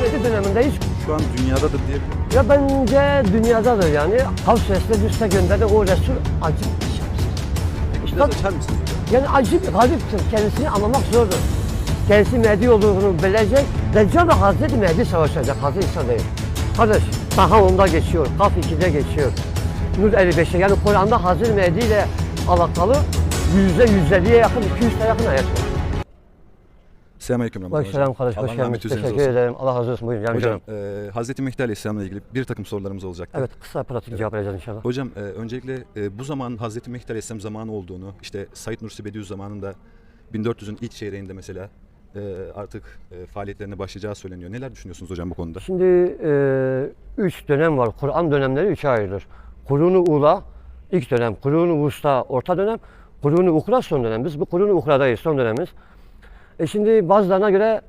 Mehdi dönemindeyiz. Şu an dünyadadır miyim? Ya bence dünyadadır yani. Suresinde üste gönderdi o Resul acip bir şey. Peki biraz açar mısınız? Yani acip, gariptir. Kendisini anlamak zordur. Kendisi Mehdi olduğunu bilecek. Deccal da Hazreti Mehdi savaşacak. Hazreti İsa değil. Kardeş, Taha onda geçiyor. Kaf 2'de geçiyor. Nur 55'te. Yani Kur'an'da Hazreti Mehdi ile alakalı yüzde 150'ye yakın, 200'e yakın ayet var. Selamünaleyküm Ramazan Bak selam kardeş, hoş geldiniz. Teşekkür olsun. ederim. Allah razı olsun. Buyurun. Hocam, e, Hazreti Mehdi Aleyhisselam'la ilgili bir takım sorularımız olacaktı. Evet, kısa pratik cevap vereceğiz inşallah. Hocam e, öncelikle e, bu zaman Hazreti Mehdi Aleyhisselam zamanı olduğunu, işte Said Nursi Bediüz zamanında 1400'ün ilk çeyreğinde mesela e, artık e, faaliyetlerine başlayacağı söyleniyor. Neler düşünüyorsunuz hocam bu konuda? Şimdi e, üç dönem var. Kur'an dönemleri üçe ayrılır. Kurunu Ula ilk dönem, Kurunu Usta orta dönem, Kurunu Ukra son dönem. Biz bu Kurunu Ukra'dayız son dönemimiz. E şimdi bazılarına göre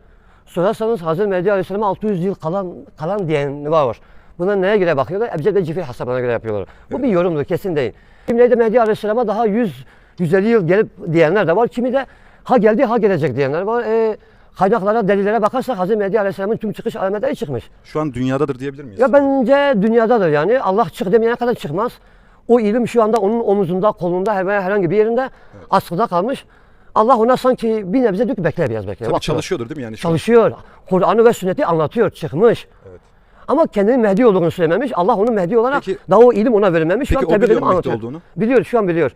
sorarsanız Hazreti Mehdi Aleyhisselam'a 600 yıl kalan kalan diyen var. Buna neye göre bakıyorlar? Ebced ve Cifir hesabına göre yapıyorlar. Bu bir yorumdur, kesin değil. Kimi de Mehdi Aleyhisselam'a daha 100 150 yıl gelip diyenler de var. Kimi de ha geldi ha gelecek diyenler var. E, kaynaklara, delillere bakarsak Hazreti Mehdi Aleyhisselam'ın tüm çıkış alametleri çıkmış. Şu an dünyadadır diyebilir miyiz? Ya bence dünyadadır yani. Allah çık demeyene kadar çıkmaz. O ilim şu anda onun omuzunda, kolunda, her- herhangi bir yerinde askıda kalmış. Allah ona sanki bir nebze diyor ki bekle biraz bekle. Tabii Bak, çalışıyordur değil mi yani? Şu an? Çalışıyor. Kur'an'ı ve sünneti anlatıyor, çıkmış. Evet. Ama kendinin Mehdi olduğunu söylememiş. Allah onu Mehdi olarak Peki- daha o ilim ona verilmemiş. Şu Peki an o biliyor Mehdi olduğunu? Biliyor, şu an biliyor.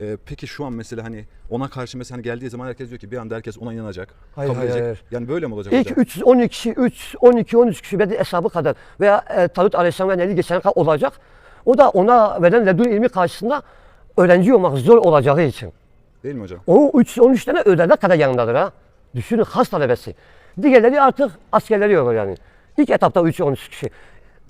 E, peki şu an mesela hani ona karşı mesela hani geldiği zaman herkes diyor ki bir anda herkes ona inanacak. Hayır, kabul hayır, edecek. hayır. Yani böyle mi olacak İlk hocam? 3 12 kişi 3 12 13 kişi belki hesabı kadar veya e, Talut Aleyhisselam'ın eli geçen kadar olacak. O da ona verilen ledun ilmi karşısında öğrenci olmak zor olacağı için. Değil mi hocam? O 3 13 tane öğrenci kadar yanındadır ha. Düşünün has talebesi. Diğerleri artık askerleri olur yani. İlk etapta 3 13 kişi.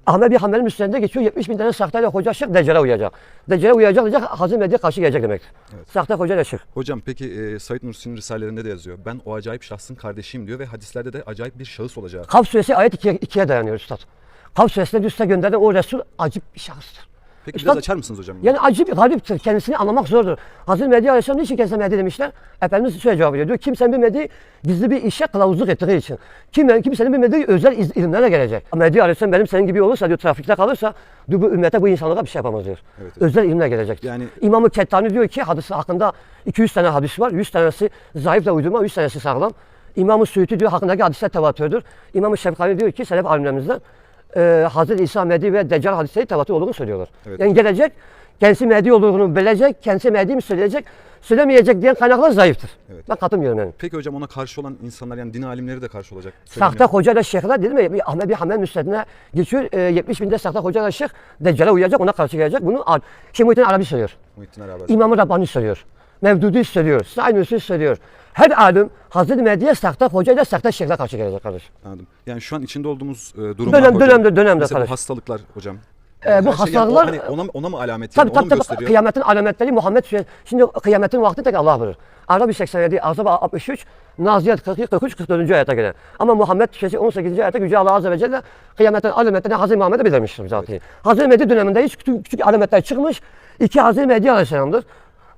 Ahmet bir Hanbel'in üstünde geçiyor 70 bin tane sahteyle hoca şık Deccal'e uyacak. Deccal'e uyacak diyecek Hazreti Mehdi'ye karşı gelecek demektir. Sahte hoca da şık. Hocam peki e, Said Nursi'nin risalelerinde de yazıyor. Ben o acayip şahsın kardeşiyim diyor ve hadislerde de acayip bir şahıs olacağı. Kaf suresi ayet 2'ye, 2'ye dayanıyor üstad. Kaf suresinde üste gönderilen o Resul acip bir şahıstır. Peki Üstad- biraz açar mısınız hocam? Yani acip, gariptir. Kendisini anlamak zordur. Hazreti Mehdi Aleyhisselam niçin kendisine Mehdi demişler? Efendimiz şöyle cevap veriyor. Diyor, kimsenin bir Mehdi gizli bir işe kılavuzluk ettiği için. Kim, kimsenin bir Mehdi özel iz, ilimlerle gelecek. Mehdi Aleyhisselam benim senin gibi olursa diyor trafikte kalırsa diyor, bu ümmete bu insanlığa bir şey yapamaz diyor. Evet, evet. Özel ilimle gelecek. Yani- İmam-ı Kettani diyor ki hadisi hakkında 200 tane hadis var. 100 tanesi zayıf ve uydurma, 100 tanesi sağlam. İmam-ı Suyuti diyor hakkındaki hadisler tevatürdür. İmam-ı Şefkani diyor ki Selef alimlerimizden e, Hazreti İsa Mehdi ve Deccal hadisleri tevatür olduğunu söylüyorlar. Evet. Yani gelecek, kendisi Mehdi olduğunu bilecek, kendisi Mehdi mi söyleyecek, söylemeyecek diyen kaynaklar zayıftır. Evet. Ben katılmıyorum yani. Peki hocam ona karşı olan insanlar yani din alimleri de karşı olacak. Sahte hoca ile şeyhler dedim ya, Ahmet bir Hamel müstedine geçiyor, e, 70 binde sahte hoca ile şeyh Deccal'e uyacak, ona karşı gelecek. Bunu Al- şey Muhittin Arabi söylüyor. Muhittin Arabi. İmam-ı Rabbani söylüyor. Mevdudi söylüyor. Said Nursi söylüyor. Her alim Hazreti Mehdi'ye sahte hoca ile sahte şeyhle karşı gelecek kardeş. Anladım. Yani şu an içinde olduğumuz e, durumlar Dönem- hocam. dönemde- dönemde Mesela bu kardeş. hastalıklar hocam. Ee, bu her şey yani o hastalıklar- hani ona, ona mı alamet Tabii? Onu tabii mu tabii gösteriyor? kıyametin alametleri Muhammed söylüyor. Şimdi kıyametin vakti tek Allah bilir. Arabi 87, Azab 63, Naziyat 42, 43, 44. ayete göre. Ama Muhammed Suresi 18. ayette Yüce Allah Azze ve Celle kıyametin alametlerini Hazreti Muhammed'e bildirmiştir zaten. Hazreti Mehdi dönemindeyiz. Küçük, küçük alametler çıkmış. İki Hazreti Mehdi Aleyhisselam'dır.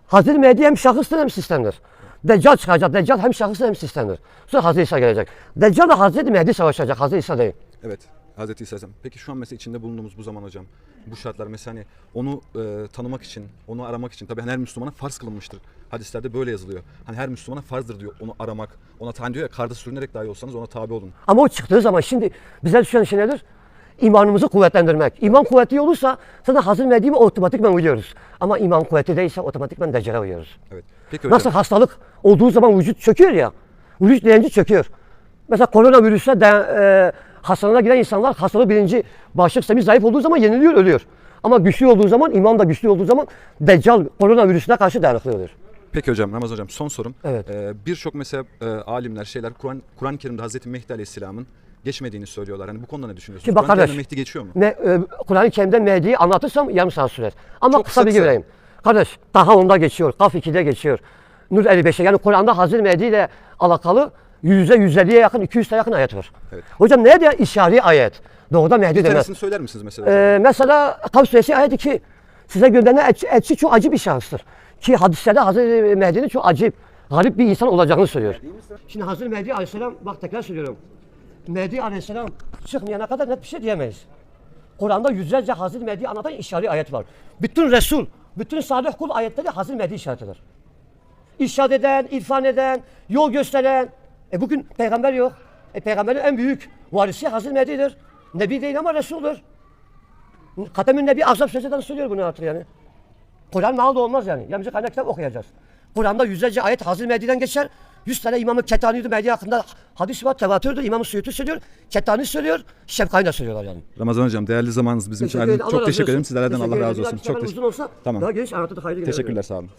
Hazreti Mehdi hem şahıstır hem sistemdir. Deccal çıkacak. Deccal hem şahıstır hem sistemdir. Sonra Hazreti İsa gelecek. Deccal da Hazreti Mehdi savaşacak. Hazreti İsa değil. Evet. Hazreti İsa. Peki şu an mesela içinde bulunduğumuz bu zaman hocam. Bu şartlar mesela hani onu e, tanımak için, onu aramak için tabii hani her Müslümana farz kılınmıştır. Hadislerde böyle yazılıyor. Hani her Müslümana farzdır diyor onu aramak. Ona diyor ya karda sürünerek dahi olsanız ona tabi olun. Ama o çıktığı zaman şimdi bize düşen şey nedir? İmanımızı kuvvetlendirmek. İman kuvvetli olursa zaten Hazreti Mehdi'ye otomatikman uyuyoruz. Ama iman kuvvetli değilse otomatikman Deccal'e uyuyoruz. Evet. Peki hocam. Nasıl hastalık olduğu zaman vücut çöküyor ya, vücut direnci çöküyor. Mesela koronavirüse de, e, hastalığına giren insanlar hastalık bilinci bağışıklık sistemi zayıf olduğu zaman yeniliyor, ölüyor. Ama güçlü olduğu zaman, iman da güçlü olduğu zaman Deccal koronavirüsüne karşı dayanıklı oluyor. Peki hocam Ramazan hocam son sorum. Evet. Ee, Birçok mesela e, alimler şeyler Kur'an Kur'an-ı Kerim'de Hazreti Mehdi Aleyhisselam'ın geçmediğini söylüyorlar. Hani bu konuda ne düşünüyorsunuz? Şimdi bak Kur'an-ı Kerim'de kardeş. Mehdi geçiyor mu? Ne, e, Kur'an-ı Kerim'de Mehdi'yi anlatırsam yarım saat sürer. Ama Çok kısa bilgi kısa. vereyim. Kardeş, daha onda geçiyor, Kaf 2'de geçiyor. Nur 55'e yani Kur'an'da Hazreti Mehdi ile alakalı yüzde 150'ye yakın, 200'e yakın ayet var. Evet. Hocam ne diyor? İşari ayet. Doğuda Mehdi Bir demez. tanesini söyler misiniz mesela? Ee, mesela Kaf suresi ayet 2. Size gönderilen elçi, elçi çok acı bir şahıstır. Ki hadislerde Hazreti Mehdi'nin çok acayip, garip bir insan olacağını söylüyor. Şimdi Hazreti Mehdi aleyhisselam, bak tekrar söylüyorum. Mehdi Aleyhisselam çıkmayana kadar net bir şey diyemeyiz. Kur'an'da yüzlerce Hazreti Mehdi anlatan işari ayet var. Bütün Resul, bütün salih kul ayetleri Hazreti Mehdi işaretidir. İrşad eden, irfan eden, yol gösteren. E bugün peygamber yok. E peygamberin en büyük varisi Hazreti Mehdi'dir. Nebi değil ama Resul'dur. Katemün Nebi Azap Sözü'den söylüyor bunu artık yani. Kur'an nal da olmaz yani. Yalnızca kaynak kitap okuyacağız. Kur'an'da yüzlerce ayet Hazreti Mehdi'den geçer. Yüz tane İmam-ı Ketani'de Mehdi hakkında hadis var, tevatürdür. İmam-ı Suyuti söylüyor, Ketani söylüyor, Şefkani de söylüyorlar yani. Ramazan hocam değerli zamanınız bizim için. Teşekkür ederim. Çok Allah razı teşekkür ederim. olsun. Sizlerden Teşekkür Allah razı ederim. olsun. Çok uzun olsa Tamam. daha geniş anlatırdık. Hayırlı günler. teşekkürler sağ olun.